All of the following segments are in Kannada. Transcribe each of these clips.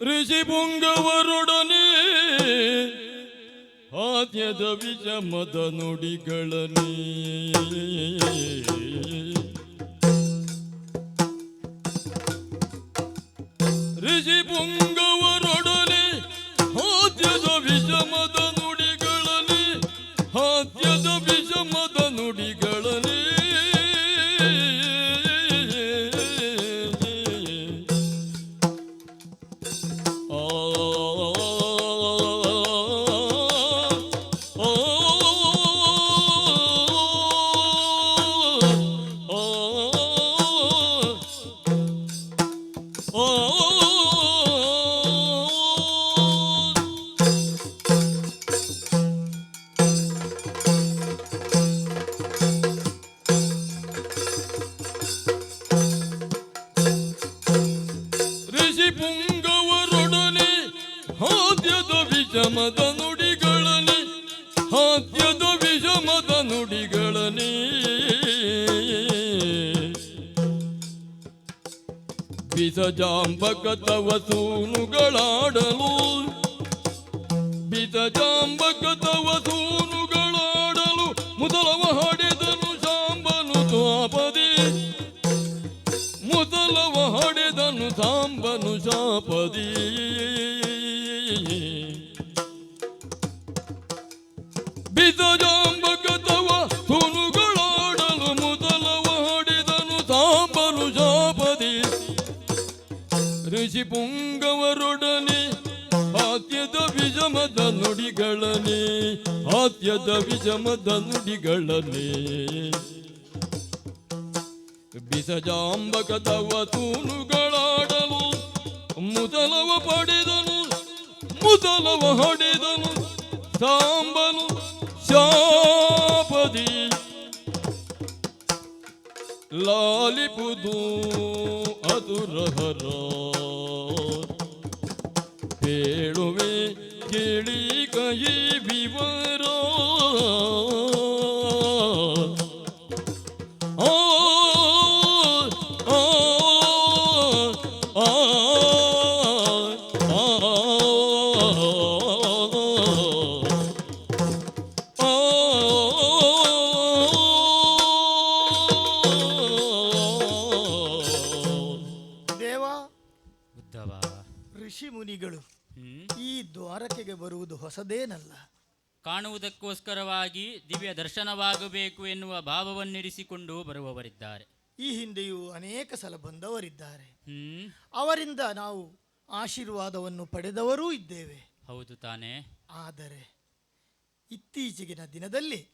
ಋಷಿ ಪುಂಗವರೊಡನೆ ಆದ್ಯದ ವಿಷಮದ ಋಷಿ ಪುಂಗವರೊಡನೆ ಹಾದ್ಯದ ವಿಷಮದ ನುಡಿಗಳನೆ ಹಾದ್ಯದ ಹಾದ್ಯದ ವಿಷಮದ ನುಡಿಗಳನೆ ಹಾದ್ಯದ ವಿಷಮದ ನುಡಿಗಳನೆ ಬಿಸಜಾಂಬಕ ತವ ಸೂನುಗಳಾಡಲು ಬಿಸಜಾಂಬಕ ತವ ಸೂನುಗಳಾಡಲು ಸಾಂಬನು ಶಾಪದಿ ಬಿದಜಾಂಬಕತವ ತುನುಗಳಾಡಲು ಮೊದಲವ ಹೊಡೆದನು ಸಾಂಬನು ಶಾಪದಿ ಋಷಿ ಪುಂಗವರೊಡನೆ ಆದ್ಯದ ವಿಷಮದ ನುಡಿಗಳನೆ ಆದ್ಯದ ವಿಷಮದ ನುಡಿಗಳನೆ. ಬಿಸಜಾಂಬಕ ತವ ತೂನುಗಳಾಡಲು ಮುದಲವ ಪಡೆದನು ಮುದಲವ ಹೊಡೆದನು ಸಾಂಬನು ಶಾಪದಿ. ಲಾಲಿಪುದು ಅದುರಹರ ಹೇಳುವೆ ಕೇಳಿ ಕೈ ವಿವರ. ಉದ್ದವ. ಋಷಿ ಮುನಿಗಳು ಹ್ಮ್. ಈ ದ್ವಾರಕೆಗೆ ಬರುವುದು ಹೊಸದೇನಲ್ಲ. ಕಾಣುವುದಕ್ಕೋಸ್ಕರವಾಗಿ ದಿವ್ಯ ದರ್ಶನವಾಗಬೇಕು ಎನ್ನುವ ಭಾವವನ್ನಿರಿಸಿಕೊಂಡು ಬರುವವರಿದ್ದಾರೆ. ಈ ಹಿಂದೆಯೂ ಅನೇಕ ಸಲ ಬಂದವರಿದ್ದಾರೆ. ಹ್ಮ್. ಅವರಿಂದ ನಾವು ಆಶೀರ್ವಾದವನ್ನು ಪಡೆದವರೂ ಇದ್ದೇವೆ. ಹೌದು ತಾನೇ. ಆದರೆ ಇತ್ತೀಚೆಗಿನ ದಿನದಲ್ಲಿ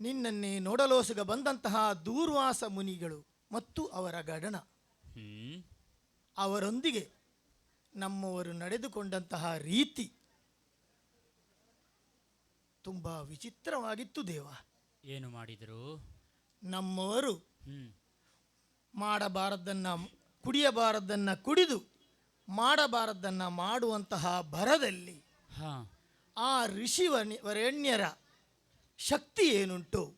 ನಿನ್ನನ್ನೇ ನೋಡಲೋಸುಗ ಬಂದಂತಹ ದೂರ್ವಾಸ ಮುನಿಗಳು ಮತ್ತು ಅವರ ಗಡಣ ಹ್ಮ್. ಅವರೊಂದಿಗೆ ನಮ್ಮವರು ನಡೆದುಕೊಂಡಂತಹ ರೀತಿ ತುಂಬ ವಿಚಿತ್ರವಾಗಿತ್ತು ದೇವ. ಏನು ಮಾಡಿದರು? ನಮ್ಮವರು ಮಾಡಬಾರದ್ದನ್ನು ಕುಡಿಯಬಾರದ್ದನ್ನು ಕುಡಿಯಬಾರದನ್ನ ಕುಡಿದು ಮಾಡಬಾರದ್ದನ್ನು ಮಾಡುವಂತಹ ಭರದಲ್ಲಿ ಆ ಋಷಿ ವರೇಣ್ಯರ ಶಕ್ತಿ ಏನುಂಟು?